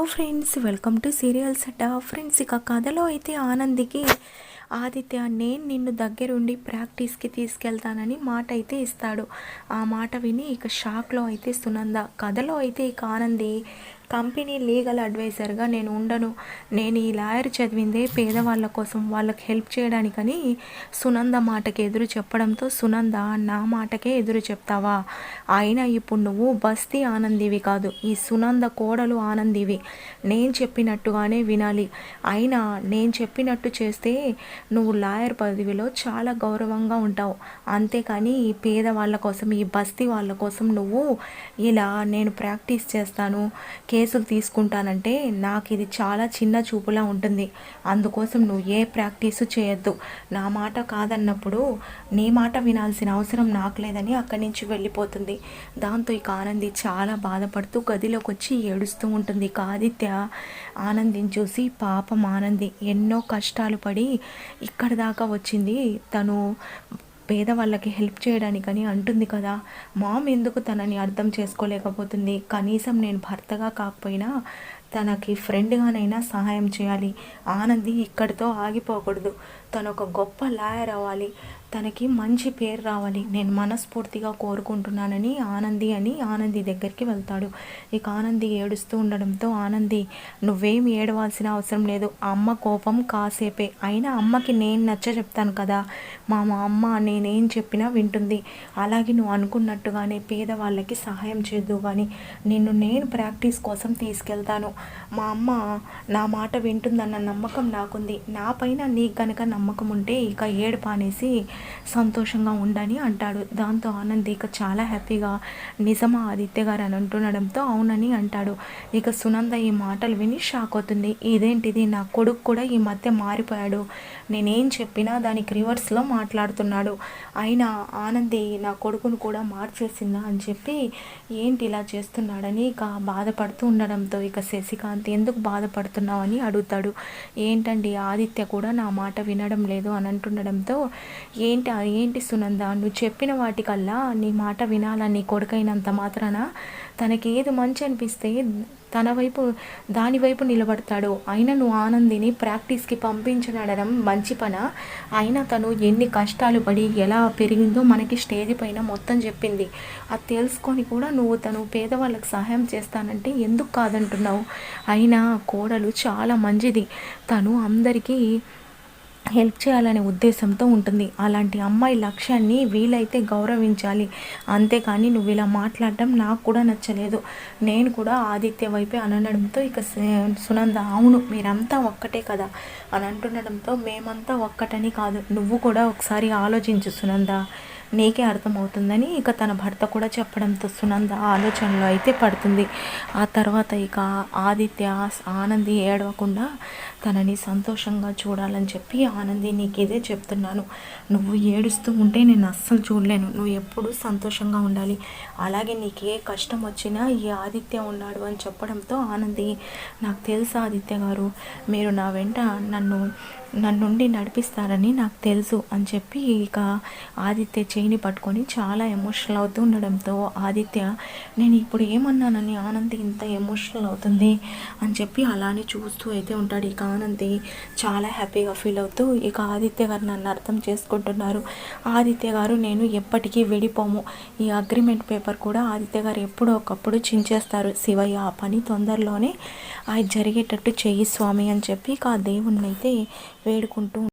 Hello friends welcome to serials Adda friends ఇక కథలో అయితే ఆనందికి ఆదిత్య నేను నిన్ను దగ్గరుండి ప్రాక్టీస్కి తీసుకెళ్తానని మాట అయితే ఇస్తాడు. ఆ మాట విని ఇక షాక్లో అయితే సునంద. కథలో అయితే ఇక ఆనంది కంపెనీ లీగల్ అడ్వైజర్గా నేను ఉండను. నేను ఈ లాయర్ చదివిందే పేదవాళ్ళ కోసం వాళ్ళకి హెల్ప్ చేయడానికని సునంద మాటకి ఎదురు చెప్పడంతో సునంద నా మాటకే ఎదురు చెప్తావా? అయినా ఇప్పుడు నువ్వు బస్తీ ఆనందివి కాదు. ఈ సునంద కోడలు ఆనందివి. నేను చెప్పినట్టుగానే వినాలి. అయినా నేను చెప్పినట్టు చేస్తే నువ్వు లాయర్ పదవిలో చాలా గౌరవంగా ఉంటావు. అంతేకాని ఈ పేదవాళ్ళ కోసం ఈ బస్తీ వాళ్ళ కోసం నువ్వు ఇలా నేను ప్రాక్టీస్ చేస్తాను. కేసులు తీసుకుంటానంటే నాకు ఇది చాలా చిన్న చూపులా ఉంటుంది. అందుకోసం నువ్వు ఏ ప్రాక్టీసు చేయొద్దు. నా మాట కాదన్నప్పుడు నీ మాట వినాల్సిన అవసరం నాకు లేదని అక్కడి నుంచి వెళ్ళిపోతుంది. దాంతో ఇక ఆనంది చాలా బాధపడుతూ గదిలోకి వచ్చి ఏడుస్తూ ఉంటుంది. ఇక ఆదిత్య ఆనందిని చూసి పాపం ఆనంది ఎన్నో కష్టాలు పడి ఇక్కడ దాకా వచ్చింది. తను పేదవాళ్ళకి హెల్ప్ చేయడానికని అంటుంది కదా. మామ్ ఎందుకు తనని అర్థం చేసుకోలేకపోతుంది? కనీసం నేను భర్తగా కాకపోయినా తనకి ఫ్రెండ్గానైనా సహాయం చేయాలి. ఆనంది ఇక్కడితో ఆగిపోకూడదు. తను ఒక గొప్ప లాయర్ అవ్వాలి. తనకి మంచి పేరు రావాలి. నేను మనస్ఫూర్తిగా కోరుకుంటున్నానని ఆనంది అని ఆనంది దగ్గరికి వెళ్తాడు. ఇక ఆనంది ఏడుస్తూ ఉండడంతో ఆనంది నువ్వేం ఏడవాల్సిన అవసరం లేదు. అమ్మ కోపం కాసేపే. అయినా అమ్మకి నేను నచ్చ చెప్తాను కదా. మా మా అమ్మ నేనేం చెప్పినా వింటుంది. అలాగే నువ్వు అనుకున్నట్టుగానే పేదవాళ్ళకి సహాయం చేద్దు కానీ నిన్ను నేను ప్రాక్టీస్ కోసం తీసుకెళ్తాను. మా అమ్మ నా మాట వింటుందన్న నమ్మకం నాకుంది. నా పైన నీకు కనుక నమ్మకం ఉంటే ఇక ఏడుపానేసి అనేసి సంతోషంగా ఉండని అంటాడు. దాంతో ఆనంద్ ఇక చాలా హ్యాపీగా నిజమా ఆదిత్య గారు అని అంటుండడంతో అవునని అంటాడు. ఇక సునంద ఈ మాటలు విని షాక్ అవుతుంది. ఇదేంటిది? నా కొడుకు కూడా ఈ మధ్య మారిపోయాడు. నేనేం చెప్పినా దానికి రివర్స్లో మాట్లాడుతున్నాడు. అయినా ఆనంది నా కొడుకును కూడా మార్చేసిందా అని చెప్పి ఏంటి ఇలా చేస్తున్నాడని ఇక బాధపడుతూ ఉండడంతో ఇక శశికాంత్ ఎందుకు బాధపడుతున్నావు అని అడుగుతాడు. ఏంటండి ఆదిత్య కూడా నా మాట వినడం లేదు అని అంటుండడంతో ఏంటి ఏంటి సునంద? నువ్వు చెప్పిన వాటికల్లా నీ మాట వినాలని కొడుకైనంత మాత్రాన తనకి ఏది మంచి అనిపిస్తే తన వైపు దాని వైపు నిలబడతాడు. అయినా నువ్వు ఆనందిని ప్రాక్టీస్కి పంపించనడం మంచి పన? అయినా తను ఎన్ని కష్టాలు పడి ఎలా పెరిగిందో మనకి స్టేజ్ పైన మొత్తం చెప్పింది. అది తెలుసుకొని కూడా నువ్వు తను పేదవాళ్ళకి సహాయం చేస్తానంటే ఎందుకు కాదంటున్నావు? అయినా కోడలు చాలా మంచిది. తను అందరికీ హెల్ప్ చేయాలనే ఉద్దేశంతో ఉంటుంది. అలాంటి అమ్మాయి లక్ష్యాన్ని వీలైతే గౌరవించాలి. అంతేకాని నువ్వు ఇలా మాట్లాడటం నాకు కూడా నచ్చలేదు. నేను కూడా ఆదిత్య వైపే అనడంతో ఇక సునంద అవును మీరంతా ఒక్కటే కదా. అని అంటుండడంతో మేమంతా ఒక్కటని కాదు నువ్వు కూడా ఒకసారి ఆలోచించు సునంద. నీకే అర్థమవుతుందని ఇక తన భర్త కూడా చెప్పడంతో సునంద ఆలోచనలో అయితే పడుతుంది. ఆ తర్వాత ఇక ఆదిత్య ఆనంది ఏడవకుండా తనని సంతోషంగా చూడాలని చెప్పి ఆనంది నీకు ఇదే చెప్తున్నాను. నువ్వు ఏడుస్తూ ఉంటే నేను అస్సలు చూడలేను. నువ్వు ఎప్పుడూ సంతోషంగా ఉండాలి. అలాగే నీకు ఏ కష్టం వచ్చినా ఈ ఆదిత్య ఉన్నాడు అని చెప్పడంతో ఆనంది నాకు తెలుసు ఆదిత్య గారు మీరు నా వెంట నన్ను నన్నుండి నడిపిస్తారని నాకు తెలుసు అని చెప్పి ఇక ఆదిత్య చేయిని పట్టుకొని చాలా ఎమోషనల్ అవుతూ ఉండడంతో ఆదిత్య నేను ఇప్పుడు ఏమన్నానని ఆనంది ఇంత ఎమోషనల్ అవుతుంది? అని చెప్పి అలానే చూస్తూ అయితే ఉంటాడు. ఇక ఆనంది చాలా హ్యాపీగా ఫీల్ అవుతూ ఇక ఆదిత్య గారు నన్ను అర్థం చేసుకుంటున్నారు. ఆదిత్య గారు నేను ఎప్పటికీ విడిపోము. ఈ అగ్రిమెంట్ పేపర్ కూడా ఆదిత్య గారు ఎప్పుడో ఒకప్పుడు చించేస్తారు. శివయ్య ఆ పని తొందరలోనే అది జరిగేటట్టు చెయ్యి స్వామి అని చెప్పి ఇక ఆ దేవుణ్ణి అయితే వేడుకుంటూ